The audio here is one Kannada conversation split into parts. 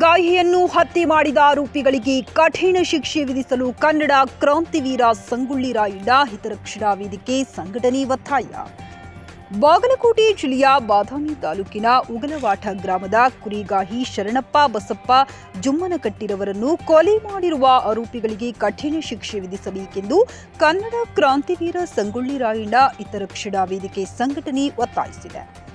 ಕುರಿಗಾಹಿಯನ್ನು ಹತ್ಯೆ ಮಾಡಿದ ಆರೋಪಿಗಳಿಗೆ ಕಠಿಣ ಶಿಕ್ಷೆ ವಿಧಿಸಲು ಕನ್ನಡ ಕ್ರಾಂತಿವೀರ ಸಂಗೊಳ್ಳಿ ರಾಯಣ್ಣ ಹಿತರಕ್ಷಣಾ ವೇದಿಕೆ ಸಂಘಟನೆ ಒತ್ತಾಯ. ಬಾಗಲಕೋಟೆ ಜಿಲ್ಲೆಯ ಬಾದಾಮಿ ತಾಲೂಕಿನ ಉಗಲವಾಟ ಗ್ರಾಮದ ಕುರಿಗಾಹಿ ಶರಣಪ್ಪ ಬಸಪ್ಪ ಜುಮ್ಮನಕಟ್ಟಿರವರನ್ನು ಕೊಲೆ ಮಾಡಿರುವ ಆರೋಪಿಗಳಿಗೆ ಕಠಿಣ ಶಿಕ್ಷೆ ವಿಧಿಸಬೇಕೆಂದು ಕನ್ನಡ ಕ್ರಾಂತಿವೀರ ಸಂಗೊಳ್ಳಿ ರಾಯಣ್ಣ ಹಿತರಕ್ಷಣಾ ವೇದಿಕೆ ಸಂಘಟನೆ ಒತ್ತಾಯಿಸಿದೆ.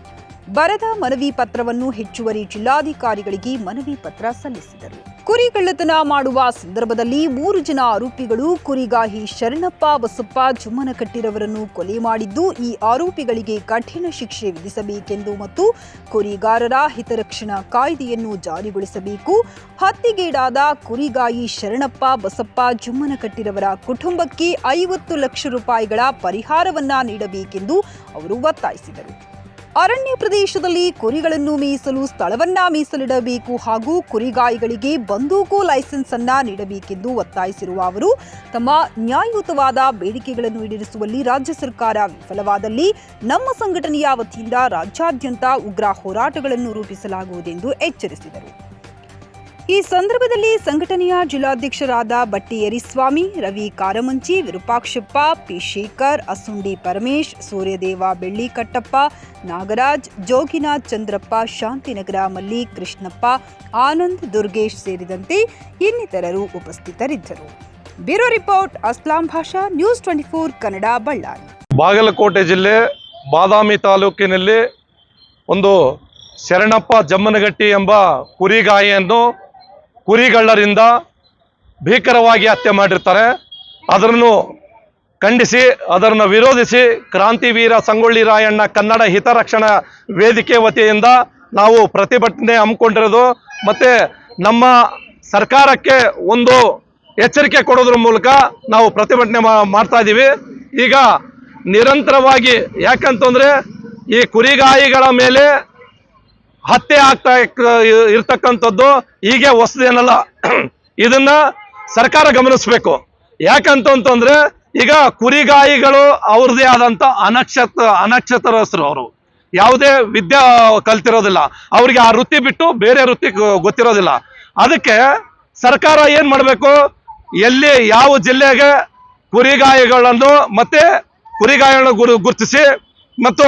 ಬರದ ಮನವಿ ಪತ್ರವನ್ನು ಹೆಚ್ಚುವರಿ ಜಿಲ್ಲಾಧಿಕಾರಿಗಳಿಗೆ ಮನವಿ ಪತ್ರ ಸಲ್ಲಿಸಿದರು. ಕುರಿಗಳ್ಳತನ ಮಾಡುವ ಸಂದರ್ಭದಲ್ಲಿ ಮೂರು ಜನ ಆರೋಪಿಗಳು ಕುರಿಗಾಹಿ ಶರಣಪ್ಪ ಬಸಪ್ಪ ಜುಮ್ಮನಕಟ್ಟಿರವರನ್ನು ಕೊಲೆ ಮಾಡಿದ್ದು, ಈ ಆರೋಪಿಗಳಿಗೆ ಕಠಿಣ ಶಿಕ್ಷೆ ವಿಧಿಸಬೇಕೆಂದು ಮತ್ತು ಕುರಿಗಾರರ ಹಿತರಕ್ಷಣಾ ಕಾಯ್ದೆಯನ್ನು ಜಾರಿಗೊಳಿಸಬೇಕು. ಹತ್ಯೆಗೀಡಾದ ಕುರಿಗಾಯಿ ಶರಣಪ್ಪ ಬಸಪ್ಪ ಜುಮ್ಮನಕಟ್ಟಿರವರ ಕುಟುಂಬಕ್ಕೆ ಐವತ್ತು ಲಕ್ಷ ರೂಪಾಯಿಗಳ ಪರಿಹಾರವನ್ನ ನೀಡಬೇಕೆಂದು ಅವರು ಒತ್ತಾಯಿಸಿದರು. ಅರಣ್ಯ ಪ್ರದೇಶದಲ್ಲಿ ಕುರಿಗಳನ್ನು ಮೀಸಲು ಸ್ಥಳವನ್ನ ಮೀಸಲಿಡಬೇಕು ಹಾಗೂ ಕುರಿಗಾಯಿಗಳಿಗೆ ಬಂದೂಕು ಲೈಸೆನ್ಸ್ ಅನ್ನ ನೀಡಬೇಕೆಂದು ಒತ್ತಾಯಿಸಿರುವ ಅವರು, ತಮ್ಮ ನ್ಯಾಯಯುತವಾದ ಬೇಡಿಕೆಗಳನ್ನು ಈಡೇರಿಸುವಲ್ಲಿ ರಾಜ್ಯ ಸರ್ಕಾರ ವಿಫಲವಾದಲ್ಲಿ ನಮ್ಮ ಸಂಘಟನೆಯ ವತಿಯಿಂದ ರಾಜ್ಯಾದ್ಯಂತ ಉಗ್ರ ಹೋರಾಟಗಳನ್ನು ರೂಪಿಸಲಾಗುವುದೆಂದು ಎಚ್ಚರಿಸಿದರು. ಈ ಸಂದರ್ಭದಲ್ಲಿ ಸಂಘಟನೆಯ ಜಿಲ್ಲಾಧ್ಯಕ್ಷರಾದ ಬಟ್ಟಿ ಯರಿಸ್ವಾಮಿ ರವಿ ಕಾರಮಂಚಿ, ವಿರೂಪಾಕ್ಷಪ್ಪ, ಪಿ ಶೇಖರ್, ಅಸುಂಡಿ ಪರಮೇಶ್, ಸೂರ್ಯದೇವ ಬೆಳ್ಳಿಕಟ್ಟಪ್ಪ, ನಾಗರಾಜ್, ಜೋಗಿನಾಥ್ ಚಂದ್ರಪ್ಪ, ಶಾಂತಿನಗರ ಮಲ್ಲಿ ಕೃಷ್ಣಪ್ಪ ಆನಂದ್ ದುರ್ಗೇಶ್ ಸೇರಿದಂತೆ ಇನ್ನಿತರರು ಉಪಸ್ಥಿತರಿದ್ದರು. Bureau report, Aslam Basha, news twenty four Kannada, Ballari. Bagalkot ಜಿಲ್ಲೆ, ಬಾದಾಮಿ ತಾಲೂಕಿನಲ್ಲಿ ಒಂದು ಶರಣಪ್ಪ ಜಮ್ಮನಗಟ್ಟಿ ಎಂಬ ಕುರಿಗಾಯಿಯನ್ನು ಕುರಿಗಳ್ಳರಿಂದ ಭೀಕರವಾಗಿ ಹತ್ಯೆ ಮಾಡಿರ್ತಾರೆ. ಅದನ್ನು ಖಂಡಿಸಿ ಅದನ್ನು ವಿರೋಧಿಸಿ ಕ್ರಾಂತಿವೀರ ಸಂಗೊಳ್ಳಿ ರಾಯಣ್ಣ ಕನ್ನಡ ಹಿತರಕ್ಷಣಾ ವೇದಿಕೆ ವತಿಯಿಂದ ನಾವು ಪ್ರತಿಭಟನೆ ಹಮ್ಮಿಕೊಂಡಿರೋದು. ಮತ್ತು ನಮ್ಮ ಸರ್ಕಾರಕ್ಕೆ ಒಂದು ಎಚ್ಚರಿಕೆ ಕೊಡೋದ್ರ ಮೂಲಕ ನಾವು ಪ್ರತಿಭಟನೆ ಮಾಡ್ತಾ ಇದ್ದೀವಿ ಈಗ ನಿರಂತರವಾಗಿ ಯಾಕಂತಂದರೆ ಈ ಕುರಿಗಾಯಿಗಳ ಮೇಲೆ ಹತ್ಯೆ ಆಗ್ತಾ ಇರ್ತಕ್ಕಂಥದ್ದು ಹೀಗೆ ಹೊಸದೇನಲ್ಲ. ಇದನ್ನ ಸರ್ಕಾರ ಗಮನಿಸ್ಬೇಕು. ಯಾಕಂತಂತಂದ್ರೆ ಈಗ ಕುರಿಗಾಯಿಗಳು ಅವ್ರದೇ ಆದಂತ ಅನಕ್ಷತ ಅನಕ್ಷತರಸ್ಥರು ಅವರು. ಯಾವುದೇ ವಿದ್ಯಾ ಕಲ್ತಿರೋದಿಲ್ಲ. ಅವ್ರಿಗೆ ಆ ವೃತ್ತಿ ಬಿಟ್ಟು ಬೇರೆ ವೃತ್ತಿ ಗೊತ್ತಿರೋದಿಲ್ಲ. ಅದಕ್ಕೆ ಸರ್ಕಾರ ಏನ್ ಮಾಡಬೇಕು? ಎಲ್ಲಿ ಯಾವ ಜಿಲ್ಲೆಗೆ ಕುರಿಗಾಯಿಗಳನ್ನು ಮತ್ತೆ ಕುರಿಗಾಯಿಗಳನ್ನು ಗುರು ಗುರುತಿಸಿ ಮತ್ತು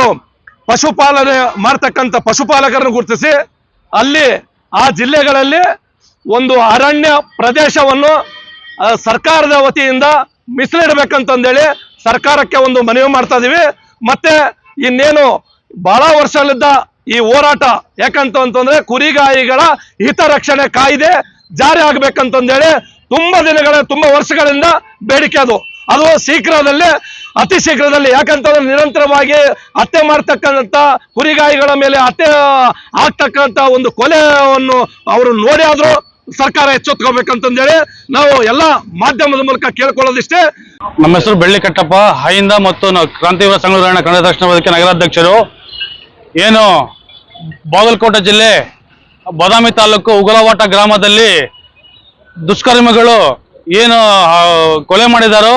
ಪಶುಪಾಲನೆ ಮಾಡ್ತಕ್ಕಂಥ ಪಶುಪಾಲಕರನ್ನು ಗುರುತಿಸಿ ಅಲ್ಲಿ ಆ ಜಿಲ್ಲೆಗಳಲ್ಲಿ ಒಂದು ಅರಣ್ಯ ಪ್ರದೇಶವನ್ನು ಸರ್ಕಾರದ ವತಿಯಿಂದ ಮೀಸಲಿಡಬೇಕಂತಂದೇಳಿ ಸರ್ಕಾರಕ್ಕೆ ಒಂದು ಮನವಿ ಮಾಡ್ತಾ ಇದೀವಿ. ಮತ್ತೆ ಇನ್ನೇನು ಬಹಳ ವರ್ಷಲಿದ್ದ ಈ ಹೋರಾಟ ಯಾಕಂತ ಅಂತಂದ್ರೆ ಕುರಿಗಾಯಿಗಳ ಹಿತರಕ್ಷಣೆ ಕಾಯ್ದೆ ಜಾರಿ ಆಗ್ಬೇಕಂತಂದೇಳಿ ತುಂಬಾ ದಿನಗಳ, ತುಂಬಾ ವರ್ಷಗಳಿಂದ ಬೇಡಿಕೆ ಅದು. ಅದು ಶೀಘ್ರದಲ್ಲೇ ಅತಿ ಶೀಘ್ರದಲ್ಲಿ ಯಾಕಂತಂದ್ರೆ ನಿರಂತರವಾಗಿ ಹತ್ಯೆ ಮಾಡ್ತಕ್ಕಂಥ ಕುರಿಗಾಯಿಗಳ ಮೇಲೆ ಹತ್ಯೆ ಆಗ್ತಕ್ಕಂಥ ಒಂದು ಕೊಲೆಯನ್ನು ಅವರು ನೋಡಿ ಆದ್ರೂ ಸರ್ಕಾರ ಎಚ್ಚೆತ್ಕೋಬೇಕಂತಂದೇಳಿ ನಾವು ಎಲ್ಲ ಮಾಧ್ಯಮದ ಮೂಲಕ ಕೇಳ್ಕೊಳ್ಳೋದಿಷ್ಟೇ. ನಮ್ಮ ಹೆಸರು ಬೆಳ್ಳಿ ಕಟ್ಟಪ್ಪ ಹೈಂದ ಮತ್ತು ನಾವು ಕ್ರಾಂತಿವೀರ ಸಂಘಟನೆ ಕನ್ನಡ ತಕ್ಷಣ ವೇದಿಕೆ ನಗರಾಧ್ಯಕ್ಷರು. ಏನು ಬಾಗಲಕೋಟೆ ಜಿಲ್ಲೆ ಬಾದಾಮಿ ತಾಲೂಕು ಉಗಲವಾಟ ಗ್ರಾಮದಲ್ಲಿ ದುಷ್ಕರ್ಮಿಗಳು ಏನು ಕೊಲೆ ಮಾಡಿದಾರೋ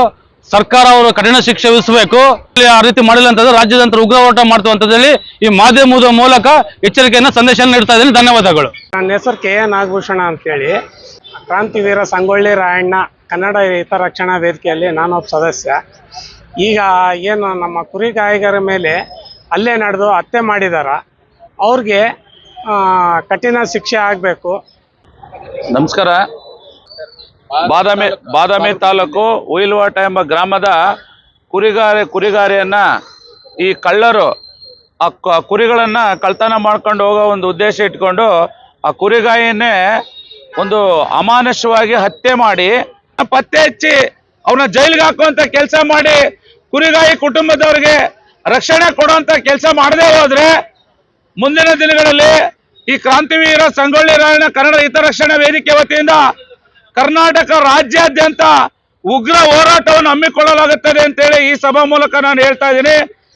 ಸರ್ಕಾರ ಅವರು ಕಠಿಣ ಶಿಕ್ಷೆ ವಿಧಿಸಬೇಕು. ಇಲ್ಲಿ ಆ ರೀತಿ ಮಾಡಿಲ್ಲ ಅಂತಂದ್ರೆ ರಾಜ್ಯದಂತ ಉಗ್ರ ಹೋರಾಟ ಮಾಡ್ತು ಅಂತದಲ್ಲಿ ಈ ಮಾಧ್ಯಮದ ಮೂಲಕ ಎಚ್ಚರಿಕೆಯನ್ನ ಸಂದೇಶ ನೀಡ್ತಾ ಇದ್ದೀನಿ. ಧನ್ಯವಾದಗಳು. ನನ್ನ ಹೆಸರು ಕೆ ಎ ನಾಗಭೂಷಣ ಅಂತೇಳಿ. ಕ್ರಾಂತಿವೀರ ಸಂಗೊಳ್ಳಿ ರಾಯಣ್ಣ ಕನ್ನಡ ಹಿತರಕ್ಷಣಾ ವೇದಿಕೆಯಲ್ಲಿ ಒಬ್ಬ ಸದಸ್ಯ. ಈಗ ಏನು ನಮ್ಮ ಕುರಿ ಗಾಯಿಗರ ಮೇಲೆ ಅಲ್ಲೇ ನಡೆದು ಹತ್ಯೆ ಮಾಡಿದಾರ. ಅವ್ರಿಗೆ ಕಠಿಣ ಶಿಕ್ಷೆ ಆಗಬೇಕು. ನಮಸ್ಕಾರ. ಬಾದಾಮಿ ಬಾದಾಮಿ ತಾಲೂಕು ಉಯಿಲ್ವಾಟ ಎಂಬ ಗ್ರಾಮದ ಕುರಿಗಾರೆ ಕುರಿಗಾರಿಯನ್ನ ಈ ಕಳ್ಳರು ಆ ಕುರಿಗಳನ್ನ ಕಳ್ತನ ಮಾಡ್ಕೊಂಡು ಹೋಗೋ ಒಂದು ಉದ್ದೇಶ ಇಟ್ಕೊಂಡು ಆ ಕುರಿಗಾಯಿಯನ್ನೇ ಒಂದು ಅಮಾನುಷವಾಗಿ ಹತ್ಯೆ ಮಾಡಿ ಪತ್ತೆ ಹಚ್ಚಿ ಅವನ ಜೈಲಿಗೆ ಹಾಕುವಂತ ಕೆಲಸ ಮಾಡಿ ಕುರಿಗಾಯಿ ಕುಟುಂಬದವರಿಗೆ ರಕ್ಷಣೆ ಕೊಡುವಂತ ಕೆಲಸ ಮಾಡದೆ ಹೋದ್ರೆ ಮುಂದಿನ ದಿನಗಳಲ್ಲಿ ಈ ಕ್ರಾಂತಿವೀರ ಸಂಗೊಳ್ಳಿ ರಾಯಣ್ಣ ಕನ್ನಡ ಹಿತರಕ್ಷಣಾ ವೇದಿಕೆ ವತಿಯಿಂದ ಕರ್ನಾಟಕ ರಾಜ್ಯಾದ್ಯಂತ ಉಗ್ರ ಹೋರಾಟವನ್ನು ಹಮ್ಮಿಕೊಳ್ಳಲಾಗುತ್ತದೆ ಅಂತೇಳಿ ಈ ಸಭಾ ಮೂಲಕ ನಾನು ಹೇಳ್ತಾ ಇದ್ದೀನಿ.